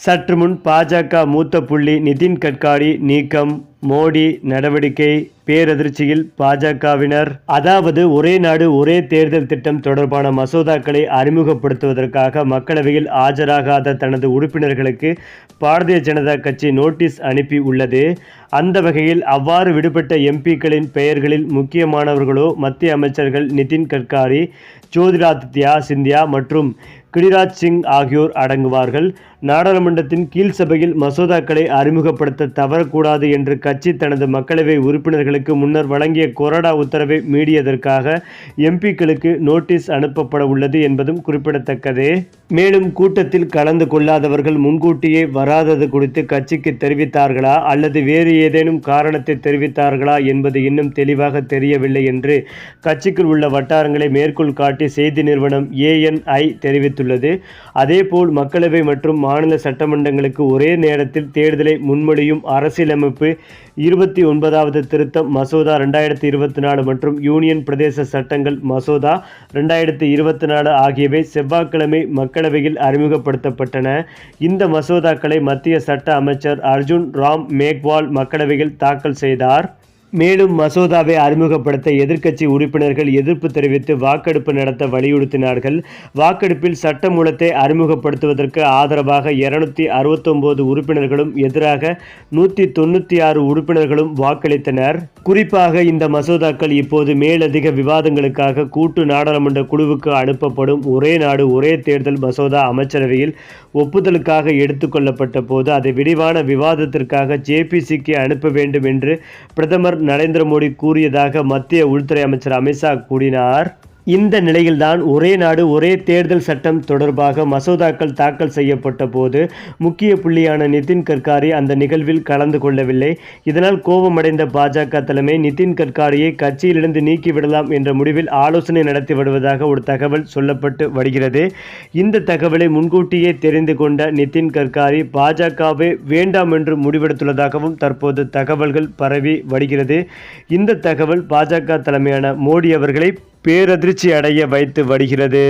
சற்று முன் பாஜக மூத்த புள்ளி நிதின் கட்காரி நீக்கம் மோடி நடவடிக்கை பேரதிர்ச்சியில் பாஜகவினர். அதாவது ஒரே நாடு ஒரே தேர்தல் திட்டம் தொடர்பான மசோதாக்களை அறிமுகப்படுத்துவதற்காக மக்களவையில் ஆஜராகாத தனது உறுப்பினர்களுக்கு பாரதிய ஜனதா கட்சி நோட்டீஸ் அனுப்பி உள்ளது. அந்த வகையில் அவ்வாறு விடுபட்ட எம்பிக்களின் பெயர்களில் முக்கியமானவர்களோ மத்திய அமைச்சர்கள் நிதின் கட்காரி ஜோதிராதித்யா சிந்தியா மற்றும் கிரிராஜ் சிங் ஆகியோர் அடங்குவார்கள். நாடாளுமன்றத்தின் கீழ் சபையில் மசோதாக்களை அறிமுகப்படுத்த தவறக்கூடாது என்று கட்சி தனது மக்களவை உறுப்பினர்களுக்கு முன்னர் வழங்கிய கொறடா உத்தரவை மீறியதற்காக எம்பிக்களுக்கு நோட்டீஸ் அனுப்பப்பட உள்ளது என்பதும் குறிப்பிடத்தக்கது. மேலும் கூட்டத்தில் கலந்து கொள்ளாதவர்கள் முன்கூட்டியே வராதது குறித்து கட்சிக்கு தெரிவித்தார்களா அல்லது வேறு ஏதேனும் காரணத்தை தெரிவித்தார்களா என்பது இன்னும் தெளிவாக தெரியவில்லை என்று கட்சிக்குள் உள்ள வட்டாரங்களை மேற்கோள் காட்டி செய்தி நிறுவனம் ஏஎன்ஐ தெரிவித்துள்ளது. அதேபோல் மக்களவை மற்றும் மாநில சட்டமன்றங்களுக்கு ஒரே நேரத்தில் தேர்தலை முன்மொழியும் அரசியலமைப்பு இருபத்தி ஒன்பதாவது திருத்தம் மசோதா ரெண்டாயிரத்தி இருபத்தி நாலு மற்றும் யூனியன் பிரதேச சட்டங்கள் மசோதா ரெண்டாயிரத்தி இருபத்தி நாலு ஆகியவை செவ்வாய்க்கிழமை மக்களவையில் அறிமுகப்படுத்தப்பட்டன. இந்த மசோதாக்களை மத்திய சட்ட அமைச்சர் அர்ஜுன் ராம் மேக்வால் மக்களவையில் தாக்கல் செய்தார். மேலும் மசோதாவை அறிமுகப்படுத்த எதிர்க்கட்சி உறுப்பினர்கள் எதிர்ப்பு தெரிவித்து வாக்கெடுப்பு நடத்த வலியுறுத்தினார்கள். வாக்கெடுப்பில் சட்டமூலத்தை அறிமுகப்படுத்துவதற்கு ஆதரவாக இருநூத்தி அறுபத்தொன்பது உறுப்பினர்களும் எதிராக நூற்றி தொண்ணூற்றி ஆறு உறுப்பினர்களும் வாக்களித்தனர். குறிப்பாக இந்த மசோதாக்கள் இப்போது மேலதிக விவாதங்களுக்காக கூட்டு நாடாளுமன்ற குழுவுக்கு அனுப்பப்படும் ஒரே நாடு ஒரே தேர்தல் மசோதா அமைச்சரவையில் ஒப்புதலுக்காக எடுத்துக்கொள்ளப்பட்ட போது அதை விரிவான விவாதத்திற்காக ஜேபிசிக்கு அனுப்ப வேண்டும் என்று பிரதமர் நரேந்திர மோடி கூறியதாக மத்திய உள்துறை அமைச்சர் அமித்ஷா கூறினார். இந்த நிலையில்தான் ஒரே நாடு ஒரே தேர்தல் சட்டம் தொடர்பாக மசோதாக்கள் தாக்கல் செய்யப்பட்ட போது முக்கிய புள்ளியான நிதின் கட்காரி அந்த நிகழ்வில் கலந்து கொள்ளவில்லை. இதனால் கோபமடைந்த பாஜக தலைமை நிதின் கட்காரியை கட்சியிலிருந்து நீக்கிவிடலாம் என்ற முடிவில் ஆலோசனை நடத்தி வருவதாக ஒரு தகவல் சொல்லப்பட்டு வருகிறது. இந்த தகவலை முன்கூட்டியே தெரிந்து கொண்ட நிதின் கட்காரி பாஜகவை வேண்டாம் என்று முடிவெடுத்துள்ளதாகவும் தற்போது தகவல்கள் பரவி வருகிறது. இந்த தகவல் பாஜக தலைமையான மோடி அவர்களை பேரதிர்ச்சி அடைய வைத்து வருகிறது.